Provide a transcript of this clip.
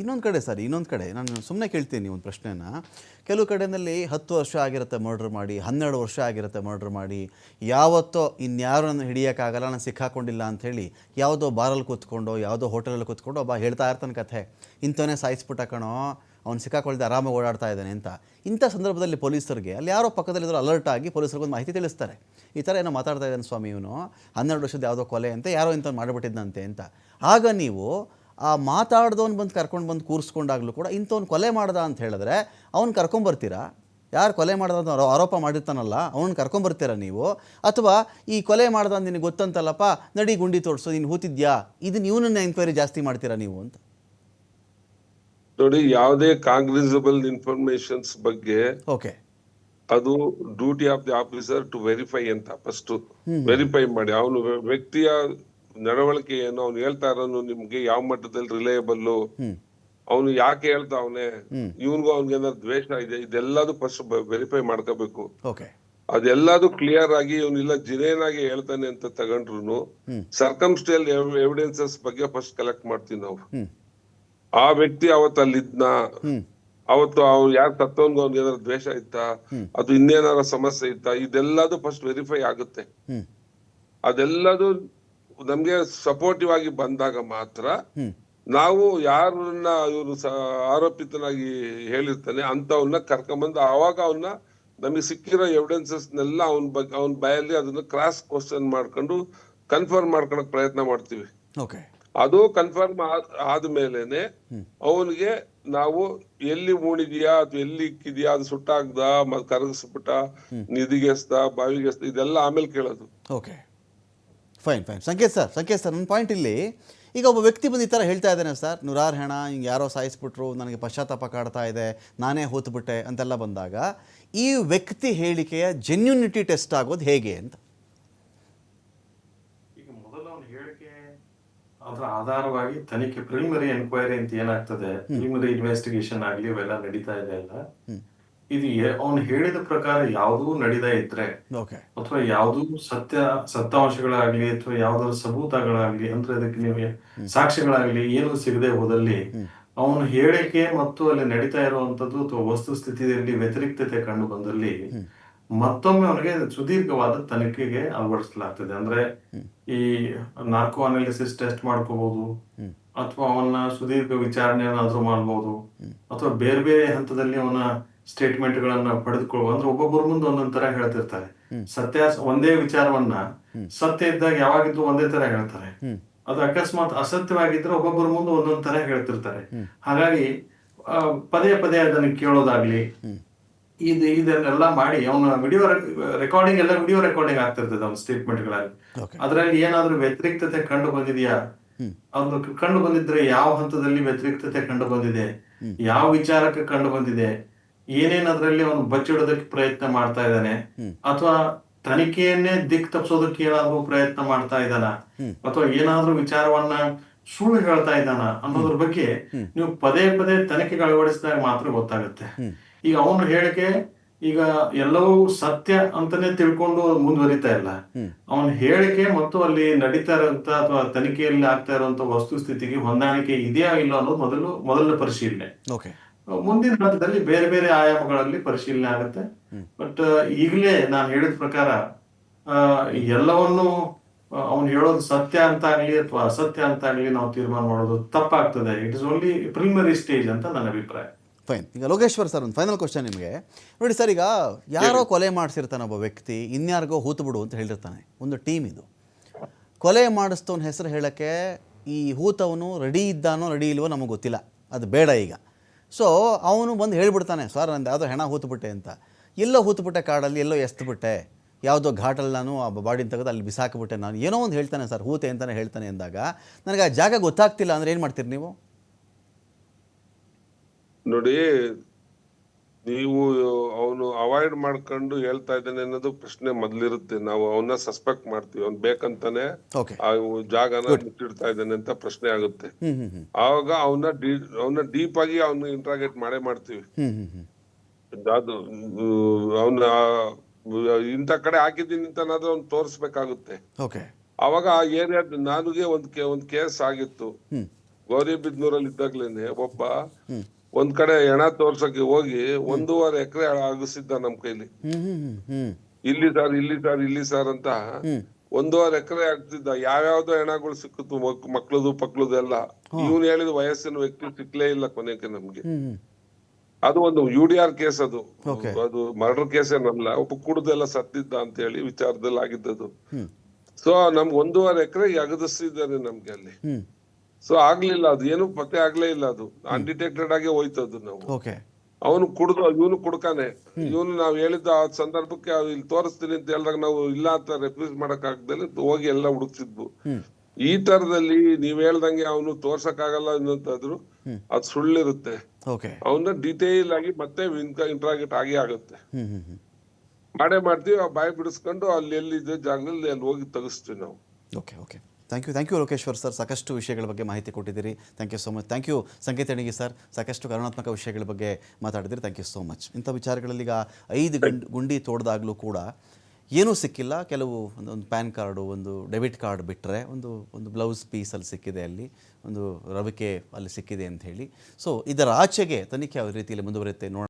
ಇನ್ನೊಂದು ಕಡೆ ಸರ್, ಇನ್ನೊಂದು ಕಡೆ. ನಾನು ಸುಮ್ಮನೆ ಕೇಳ್ತೀನಿ ಒಂದು ಪ್ರಶ್ನೆನ. ಕೆಲವು ಕಡೆಯಲ್ಲಿ ಹತ್ತು ವರ್ಷ ಆಗಿರುತ್ತೆ ಮರ್ಡ್ರ್ ಮಾಡಿ, ಹನ್ನೆರಡು ವರ್ಷ ಆಗಿರುತ್ತೆ ಮರ್ಡ್ರ್ ಮಾಡಿ. ಯಾವತ್ತೋ ಇನ್ಯಾರು ನಾನು ಹಿಡಿಯೋಕ್ಕಾಗಲ್ಲ, ನಾನು ಸಿಕ್ಕಾಕೊಂಡಿಲ್ಲ ಅಂಥೇಳಿ ಯಾವುದೋ ಬಾರಲ್ಲಿ ಕೂತ್ಕೊಂಡು, ಯಾವುದೋ ಹೋಟೆಲಲ್ಲಿ ಕೂತ್ಕೊಂಡು ಒಬ್ಬ ಹೇಳ್ತಾ ಇರ್ತಾನೆ ಕಥೆ. ಇಂಥವನೇ ಸಾಯಿಸ್ಬಿಟ್ಟ ಕಣೋ, ಅವ್ನು ಸಿಕ್ಕಾಕೊಳ್ದೆ ಆರಾಮಾಗಿ ಓಡಾಡ್ತಾ ಇದ್ದಾನೆ ಅಂತ. ಇಂಥ ಸಂದರ್ಭದಲ್ಲಿ ಪೊಲೀಸರಿಗೆ, ಅಲ್ಲಿ ಯಾರೋ ಪಕ್ಕದಲ್ಲಿದ್ರು ಅಲರ್ಟ್ ಆಗಿ ಪೊಲೀಸರಿಗೆ ಒಂದು ಮಾಹಿತಿ ತಿಳಿಸ್ತಾರೆ. ಈ ಥರ ಏನೋ ಮಾತಾಡ್ತಾ ಇದ್ದಾನೆ ಸ್ವಾಮಿ ಇವನು. ಹನ್ನೆರಡು ವರ್ಷದ ಯಾವುದೋ ಕೊಲೆ ಅಂತ ಯಾರೋ ಇಂಥವ್ನು ಮಾಡಿಬಿಟ್ಟಿದ್ದಂತೆ ಅಂತ. ಆಗ ನೀವು ಆ ಮಾತಾಡ್ದವ್ನು ಬಂದು ಕರ್ಕೊಂಡು ಬಂದು ಕೂರಿಸ್ಕೊಂಡಾಗಲೂ ಕೂಡ ಇಂಥವ್ನು ಕೊಲೆ ಮಾಡ್ದ ಅಂತ ಹೇಳಿದ್ರೆ ಅವ್ನು ಕರ್ಕೊಂಬರ್ತೀರಾ? ಯಾರು ಕೊಲೆ ಮಾಡ್ದ ಅಂತ ಆರೋಪ ಮಾಡಿರ್ತಾನಲ್ಲ ಅವ್ನು ಕರ್ಕೊಂಬರ್ತೀರಾ ನೀವು? ಅಥವಾ ಈ ಕೊಲೆ ಮಾಡ್ದ ನಿನಗೆ ಗೊತ್ತಂತಲ್ಲಪ್ಪ ನಡಿ ಗುಂಡಿ ತೋರಿಸು ನೀನು ಹೂತಿದ್ಯಾ? ಇದನ್ನ ಇವನನ್ನ ಎಂಕ್ವೈರಿ ಜಾಸ್ತಿ ಮಾಡ್ತೀರಾ ನೀವು ಅಂತ? ನೋಡಿ ಯಾವುದೇ ಕಾಂಗ್ರೆಸಬಲ್ ಇನ್ಫಾರ್ಮೇಶನ್ಸ್ ಬಗ್ಗೆ ಓಕೆ. ಅದು duty of the officer to verify ಅಂತ ಫಸ್ಟ್ ವೆರಿಫೈ ಮಾಡಿ. ಅವನು ವ್ಯಕ್ತಿಯ ನಡವಳಿಕೆ ಏನು ಅವ್ನು ಹೇಳ್ತಾ ಇರೋನು ನಿಮ್ಗೆ ಯಾವ ಮಟ್ಟದಲ್ಲಿ ರಿಲಯಬಲ್ ಅವನು ಯಾಕೆ ಹೇಳ್ತಾ ಅವನೇ? ಇವನ್ಗೂ ಅವ್ನಿಗೆ ಏನಾದ್ರು ದ್ವೇಷ ಇದೆ ಇದೆಲ್ಲದು ಫಸ್ಟ್ ವೆರಿಫೈ ಮಾಡ್ಕೋಬೇಕು. ಅದೆಲ್ಲದು ಕ್ಲಿಯರ್ ಆಗಿ ಇವನಿಲ್ಲ ಜಿನೇನ್ ಆಗಿ ಹೇಳ್ತಾನೆ ಅಂತ ತಗೊಂಡ್ರು ಸರ್ಕಮ್ಸ್ಟೇಲ್ ಎವಿಡೆನ್ಸಸ್ ಬಗ್ಗೆ ಫಸ್ಟ್ ಕಲೆಕ್ಟ್ ಮಾಡ್ತೀವಿ ನಾವು. ಆ ವ್ಯಕ್ತಿ ಅವತ್ತು ಅಲ್ಲಿದ್ನ ಅವತ್ತು ಅವ್ರು ಯಾರು ತತ್ವನ್ಗೂ ಅವ್ನಿಗೆ ಏನಾದ್ರು ದ್ವೇಷ ಇತ್ತಾ? ಅದು ಇನ್ನೇನಾರ ಸಮಸ್ಯೆ ಇತ್ತಾ? ಇದೆಲ್ಲದು ಫಸ್ಟ್ ವೆರಿಫೈ ಆಗುತ್ತೆ. ಅದೆಲ್ಲದು ನಮ್ಗೆ ಸಪೋರ್ಟಿವ್ ಆಗಿ ಬಂದಾಗ ಮಾತ್ರ ನಾವು ಯಾರನ್ನ ಇವರು ಆರೋಪಿತನಾಗಿ ಹೇಳಿರ್ತಾನೆ ಅಂತವನ್ನ ಕರ್ಕೊಂಬಂದು ಆವಾಗ ಅವನ್ನ ನಮಗೆ ಸಿಕ್ಕಿರೋ ಎವಿಡೆನ್ಸಸ್ನೆಲ್ಲ ಅವನ ಬಗ್ಗೆ ಅವನ ಬಾಯಲ್ಲಿ ಅದನ್ನ ಕ್ರಾಸ್ ಕ್ವಶನ್ ಮಾಡ್ಕೊಂಡು ಕನ್ಫರ್ಮ್ ಮಾಡ್ಕೊಳಕ್ ಪ್ರಯತ್ನ ಮಾಡ್ತೀವಿ. ಅದು ಕನ್ಫರ್ಮ್ ಆದ್ಮೇಲೆನೆ ಅವನಿಗೆ ನಾವು ಎಲ್ಲಿ ಮೂಣಿದ್ಯಾ ಅಥವಾ ಎಲ್ಲಿ ಇಕ್ಕಿದ್ಯಾ ಅದು ಸುಟ್ಟಾಗ್ದ ಮತ್ ಕರಗಿಸ್ಬಿಟ್ಟ ನಿಧಿಗೆಸ್ದ ಬಾವಿಗೆಸ್ದ ಇದೆಲ್ಲ ಆಮೇಲೆ ಕೇಳೋದು. Fine fine Sanket sir Sanket sir ನನ್ನ ಪಾಯಿಂಟ್ ಇಲ್ಲಿ ಈಗ ಒಬ್ಬ ವ್ಯಕ್ತಿ ಬಂದು ಈ ಥರ ಹೇಳ್ತಾ ಇದ್ದಾನೆ ಸರ್ ನೂರಾರು ಹೆಣ ಹಿಂಗೆ ಯಾರೋ ಸಾಯಿಸ್ಬಿಟ್ರು ನನಗೆ ಪಶ್ಚಾತ್ತಾಪ ಕಾಡ್ತಾ ಇದೆ ನಾನೇ ಹೋತ್ಬಿಟ್ಟೆ ಅಂತೆಲ್ಲ ಬಂದಾಗ ಈ ವ್ಯಕ್ತಿ ಹೇಳಿಕೆಯ ಜೆನ್ಯುನಿಟಿ ಟೆಸ್ಟ್ ಆಗೋದು ಹೇಗೆ ಅಂತ? ಈಗ ಮೊದಲ ಅವನ ಹೇಳಿಕೆ ಅದರ ಆಧಾರವಾಗಿ ತನಿಖೆ ಪ್ರಿಲಿಮಿನರಿ ಎನ್ಕ್ವೈರಿ ಅಂತ ಏನಾಗ್ತದೆ? ಪ್ರಿಲಿಮಿನರಿ ಇನ್ವೆಸ್ಟಿಗೇಷನ್ ಆಗಲಿ ಇವೆಲ್ಲ ನಡೀತಾ ಇದೆ ಅಲ್ಲ ಇದು ಅವನು ಹೇಳಿದ ಪ್ರಕಾರ ಯಾವುದೂ ನಡೀದೇ ಇದ್ರೆ ಅಥವಾ ಯಾವ್ದು ಸತ್ಯ ಸತ್ಯಾಂಶಗಳಾಗ್ಲಿ ಅಥವಾ ಯಾವ್ದಾದ್ರು ಸಬೂತಗಳಾಗ್ಲಿ ಅಂದ್ರೆ ಅದಕ್ಕೆ ನೀವು ಸಾಕ್ಷ್ಯಗಳಾಗ್ಲಿ ಏನು ಸಿಗದೆ ಹೋದಲ್ಲಿ ಅವನ ಹೇಳಿಕೆ ಮತ್ತು ಅಲ್ಲಿ ನಡೀತಾ ಇರುವಂತದ್ದು ಅಥವಾ ವಸ್ತುಸ್ಥಿತಿಯಲ್ಲಿ ವ್ಯತಿರಿಕ್ತತೆ ಕಂಡು ಬಂದಲ್ಲಿ ಮತ್ತೊಮ್ಮೆ ಅವನಿಗೆ ಸುದೀರ್ಘವಾದ ತನಿಖೆಗೆ ಅಳವಡಿಸಲಾಗ್ತದೆ. ಅಂದ್ರೆ ಈ ನಾರ್ಕೋ ಅನಾಲಿಸಿಸ್ ಟೆಸ್ಟ್ ಮಾಡ್ಕೋಬಹುದು ಅಥವಾ ಅವನ ಸುದೀರ್ಘ ವಿಚಾರಣೆ ಏನಾದ್ರೂ ಮಾಡಬಹುದು ಅಥವಾ ಬೇರೆ ಬೇರೆ ಹಂತದಲ್ಲಿ ಅವನ ಸ್ಟೇಟ್ಮೆಂಟ್ ಗಳನ್ನ ಪಡೆದುಕೊಳ್ಳುವ. ಅಂದ್ರೆ ಒಬ್ಬೊಬ್ಬರ ಮುಂದೆ ಒಂದೊಂದ್ ತರ ಹೇಳ್ತಿರ್ತಾರೆ. ಸತ್ಯ ಒಂದೇ ವಿಚಾರವನ್ನ ಸತ್ಯ ಇದ್ದಾಗ ಯಾವಾಗಿದ್ರು ಒಂದೇ ತರ ಹೇಳ್ತಾರೆ. ಅದು ಅಕಸ್ಮಾತ್ ಅಸತ್ಯವಾಗಿದ್ರೆ ಒಬ್ಬೊಬ್ಬರ ಮುಂದೆ ಒಂದೊಂದ್ ತರ ಹೇಳ್ತಿರ್ತಾರೆ. ಹಾಗಾಗಿ ಪದೇ ಪದೇ ಅದನ್ನ ಕೇಳೋದಾಗ್ಲಿ ಇದು ಇದನ್ನೆಲ್ಲ ಮಾಡಿ ಅವನ ವಿಡಿಯೋ ರೆಕಾರ್ಡಿಂಗ್ ಎಲ್ಲ ವಿಡಿಯೋ ರೆಕಾರ್ಡಿಂಗ್ ಆಗ್ತಿರ್ತದೆ ಅವನ ಸ್ಟೇಟ್ಮೆಂಟ್ಗಳಲ್ಲಿ ಓಕೆ. ಅದರಲ್ಲಿ ಏನಾದ್ರೂ ವ್ಯತಿರಿಕ್ತತೆ ಕಂಡು ಬಂದಿದೆಯಾ? ಅದು ಕಂಡು ಬಂದಿದ್ರೆ ಯಾವ ಹಂತದಲ್ಲಿ ವ್ಯತಿರಿಕ್ತತೆ ಕಂಡು ಬಂದಿದೆ? ಯಾವ ವಿಚಾರಕ್ಕೆ ಕಂಡು ಬಂದಿದೆ? ಏನೇನ್ ಅದರಲ್ಲಿ ಅವನು ಬಚ್ಚಿಡೋದಕ್ಕೆ ಪ್ರಯತ್ನ ಮಾಡ್ತಾ ಇದ್ದಾನೆ ಅಥವಾ ತನಿಖೆಯನ್ನೇ ದಿಕ್ ತಪ್ಪಿಸೋದಕ್ಕೆ ಏನಾದ್ರೂ ಪ್ರಯತ್ನ ಮಾಡ್ತಾ ಇದ್ದಾನ? ಅಥವಾ ಏನಾದ್ರೂ ವಿಚಾರವನ್ನ ಸುಳ್ಳು ಹೇಳ್ತಾ ಇದ್ದಾನ ಅನ್ನೋದ್ರ ಬಗ್ಗೆ ನೀವು ಪದೇ ಪದೇ ತನಿಖೆಗೆ ಅಳವಡಿಸಿದಾಗ ಮಾತ್ರ ಗೊತ್ತಾಗುತ್ತೆ. ಈಗ ಅವನು ಹೇಳಿಕೆ ಈಗ ಎಲ್ಲವೂ ಸತ್ಯ ಅಂತಾನೆ ತಿಳ್ಕೊಂಡು ಮುಂದುವರಿತಾ ಇಲ್ಲ. ಅವನ ಹೇಳಿಕೆ ಮತ್ತು ಅಲ್ಲಿ ನಡೀತಾ ಇರೋಂತ ಅಥವಾ ತನಿಖೆಯಲ್ಲಿ ಆಗ್ತಾ ಇರುವಂತ ವಸ್ತುಸ್ಥಿತಿಗೆ ಹೊಂದಾಣಿಕೆ ಇದೆಯಾ ಇಲ್ಲ ಅನ್ನೋದು ಮೊದಲು ಮೊದಲನೇ ಪರಿಶೀಲನೆ. ಮುಂದಿನ ಹಂತದಲ್ಲಿ ಬೇರೆ ಬೇರೆ ಆಯಾಮಗಳಲ್ಲಿ ಪರಿಶೀಲನೆ ಆಗುತ್ತೆ. ಬಟ್ ಈಗಲೇ ನಾನು ಹೇಳಿದ ಪ್ರಕಾರ ಎಲ್ಲವನ್ನು ಅವನು ಹೇಳೋದು ಸತ್ಯ ಅಂತ ಆಗ್ಲಿ ಅಥವಾ ಅಸತ್ಯ ಅಂತ ಆಗ್ಲಿ ನಾವು ತೀರ್ಮಾನ ಮಾಡೋದು ತಪ್ಪಾಗ್ತದೆ. It is only preliminary stage ಅಂತ ನನ್ನ ಅಭಿಪ್ರಾಯ. ಫೈನ್ ಈಗ ಲೋಕೇಶ್ವರ್ ಸರ್ ಒಂದು ಫೈನಲ್ ಕ್ವಶನ್ ನಿಮಗೆ. ನೋಡಿ ಸರ್ ಈಗ ಯಾರೋ ಕೊಲೆ ಮಾಡಿಸಿರ್ತಾನೆ ಒಬ್ಬ ವ್ಯಕ್ತಿ ಇನ್ಯಾರಿಗೋ ಹೂತು ಬಿಡು ಅಂತ ಹೇಳಿರ್ತಾನೆ. ಒಂದು ಟೀಮ್ ಇದು. ಕೊಲೆ ಮಾಡಿಸ್ತವನ ಹೆಸರು ಹೇಳೋಕ್ಕೆ ಈ ಹೂತವನು ರೆಡಿ ಇದ್ದಾನೋ ರೆಡಿ ಇಲ್ವೋ ನಮಗೆ ಗೊತ್ತಿಲ್ಲ. ಅದು ಬೇಡ ಈಗ. ಸೊ ಅವನು ಬಂದು ಹೇಳಿಬಿಡ್ತಾನೆ, ಸರ್, ನಂದು ಯಾವುದೋ ಹೆಣ ಹೂತುಬಿಟ್ಟೆ ಅಂತ. ಎಲ್ಲೋ ಹೂತ್ಬಿಟ್ಟೆ ಕಾಡಲ್ಲಿ, ಎಲ್ಲೋ ಎಸ್ತ್ಬಿಟ್ಟೆ. ಯಾವುದೋ ಘಾಟಲ್ಲಿ ನಾನು ಆ ಬಾಡಿನ ತೆಗೆದು ಅಲ್ಲಿ ಬಿಸಾಕಿಬಿಟ್ಟೆ ನಾನು. ಏನೋ ಒಂದು ಹೇಳ್ತಾನೆ ಸರ್, ಹೂತೆ ಅಂತಲೇ ಹೇಳ್ತಾನೆ ಅಂದಾಗ, ನನಗೆ ಆ ಜಾಗ ಗೊತ್ತಾಗ್ತಿಲ್ಲ ಅಂದರೆ ಏನು ಮಾಡ್ತೀರಿ ನೀವು? ನೋಡಿ, ನೀವು ಅವಾಯ್ಡ್ ಮಾಡ್ಕೊಂಡು ಹೇಳ್ತಾ ಇದ್ದಾನೆ ಅನ್ನೋದು ಪ್ರಶ್ನೆ ಮೊದ್ಲಿರುತ್ತೆ. ನಾವು ಅವನ್ನ ಸಸ್ಪೆಕ್ಟ್ ಮಾಡ್ತೀವಿ. ಅವ್ನ್ ಬೇಕಂತಾನೆ ಆ ಜಾಗನ ಮುಚ್ಚಿಡ್ತಾ ಇದ್ದಾನೆ ಅಂತ ಪ್ರಶ್ನೆ ಆಗುತ್ತೆ. ಆವಾಗ ಅವನ್ನ ಅವನ್ನ ಡೀಪ್ ಆಗಿ ಅವನ್ನ ಇಂಟ್ರಾಗೇಟ್ ಮಾಡೇ ಮಾಡ್ತೀವಿ. ಅದು ಅವನ ಇಂಥ ಕಡೆ ಹಾಕಿದ್ದೀನಿ ಅಂತ ಅವ್ನು ತೋರಿಸ್ಬೇಕಾಗುತ್ತೆ. ಅವಾಗ ಆ ಏರಿಯಾ ನನಗೆ ಒಂದ್ ಒಂದ್ ಕೇಸ್ ಆಗಿತ್ತು. ಗೌರಿ ಗೌರಿಬಿದ್ನೂರಲ್ಲಿ ಇದ್ದಾಗ್ಲೇನೆ ಒಬ್ಬ ಒಂದ್ ಕಡೆ ಹೆಣ ತೋರ್ಸಕ್ಕೆ ಹೋಗಿ ಒಂದೂವರೆ ಎಕರೆ ಆಗಿಸಿದ್ದ ನಮ್ ಕೈಲಿ. ಇಲ್ಲಿ ಸರ್ ಇಲ್ಲಿ ಸರ್ ಇಲ್ಲಿ ಸರ್ ಅಂತ ಒಂದೂವರೆ ಎಕರೆ ಆಗ್ತಿದ್ದ. ಯಾವ್ಯಾವ್ದೋ ಹೆಣಗಳು ಸಿಕ್ಕಿತು ಮಕ್- ಮಕ್ಳದು ಪಕ್ಳದು ಎಲ್ಲ. ಇವ್ನು ಹೇಳಿದ ವಯಸ್ಸಿನ ವ್ಯಕ್ತಿ ಸಿಕ್ಲೇ ಇಲ್ಲ ಕೊನೆಗೆ ನಮ್ಗೆ. ಅದು ಒಂದು ಯು ಡಿ ಆರ್ ಕೇಸ್ ಅದು. ಅದು ಮರ್ಡರ್ ಕೇಸ್ ಏನಲ್ಲ ಒಬ್ಬ ಕುಡ್ದೆಲ್ಲ ಸತ್ತಿದ್ದ ಅಂತ ಹೇಳಿ ವಿಚಾರದಲ್ಲಿ ಆಗಿದ್ದದು ಸೊ ನಮ್ಗೆ ಒಂದೂವರೆ ಎಕರೆ ಅಗದಿಸಿದ್ದಾರೆ ನಮ್ಗೆ ಅಲ್ಲಿ. ಸೊ ಆಗ್ಲಿಲ್ಲ ಅದು. ಏನು ಪತ್ತೆ ಆಗ್ಲೇ ಇಲ್ಲ ಅದು. ಅನ್ಡಿಟೆಕ್ಟೆಡ್ ಆಗಿ ಹೋಯ್ತದು ನಾವು. ಓಕೆ ಅವನು ಕುಡ್ದು ಇವನು ಕುಡ್ಕಾನೆ. ಇವನು ನಾವ್ ಹೇಳಿದ್ದ ಆ ಸಂದರ್ಭಕ್ಕೆ ಅದು ಇಲ್ಲಿ ತೋರಿಸ್ತೀನಿ ಅಂತ ಹೇಳಿದಾಗ ನಾವು ಇಲ್ಲ ಅಂತ ರೆಫ್ಯೂಸ್ ಮಾಡಕ್ ಆಗ್ದಲ್ಲಿ ಹೋಗಿ ಎಲ್ಲ ಹುಡುಕ್ತಿದ್ವು. ಈ ತರದಲ್ಲಿ ನೀವ್ ಹೇಳ್ದಂಗೆ ಅವನು ತೋರ್ಸಕ್ ಆಗಲ್ಲ ಅನ್ನೋಂತಾದ್ರು ಅದ್ ಸುಳ್ಳಿರುತ್ತೆ. ಅವನ್ನ ಡೀಟೇಲ್ ಆಗಿ ಮತ್ತೆ ಇಂಟ್ರಾಗೇಟ್ ಆಗಿ ಆಗುತ್ತೆ. ಮಾಡೇ ಮಾಡ್ತೀವಿ ಆ ಬಾಯಿ ಬಿಡಿಸ್ಕೊಂಡು ಅಲ್ಲಿ ಎಲ್ಲಿದೆ ಜಾಗದಲ್ಲಿ ಅಲ್ಲಿ ಹೋಗಿ ತೆಗಿಸ್ತೀವಿ ನಾವು. Okay okay thank you thank you Lokeshwar sir ಸಾಕಷ್ಟು ವಿಷಯಗಳ ಬಗ್ಗೆ ಮಾಹಿತಿ ಕೊಟ್ಟಿದ್ದೀರಿ. Thank you so much thank you ಸಂಕೇತಣಿಗೆ sir ಸಾಕಷ್ಟು ಕರುಣಾತ್ಮಕ ವಿಷಯಗಳ ಬಗ್ಗೆ ಮಾತಾಡಿದಿರಿ ಥ್ಯಾಂಕ್ ಯು ಸೋ ಮಚ್ ಇಂಥ ವಿಚಾರಗಳಲ್ಲಿ ಈಗ ಐದು ಗಂಡ್ ಗುಂಡಿ ತೋಡ್ದಾಗಲೂ ಕೂಡ ಏನೂ ಸಿಕ್ಕಿಲ್ಲ. ಕೆಲವು ಒಂದು ಒಂದು ಪ್ಯಾನ್ ಕಾರ್ಡು ಒಂದು ಡೆಬಿಟ್ ಕಾರ್ಡ್ ಬಿಟ್ಟರೆ ಒಂದು ಒಂದು ಬ್ಲೌಸ್ ಪೀಸ್ ಅಲ್ಲಿ ಸಿಕ್ಕಿದೆ ಅಲ್ಲಿ ಒಂದು ರವಿಕೆ ಅಲ್ಲಿ ಸಿಕ್ಕಿದೆ ಅಂತ ಹೇಳಿ. ಸೊ ಇದರ ಆಚೆಗೆ ತನಿಖೆ ಯಾವ ರೀತಿಯಲ್ಲಿ ಮುಂದುವರಿಯುತ್ತೆ ನೋಡೋಣ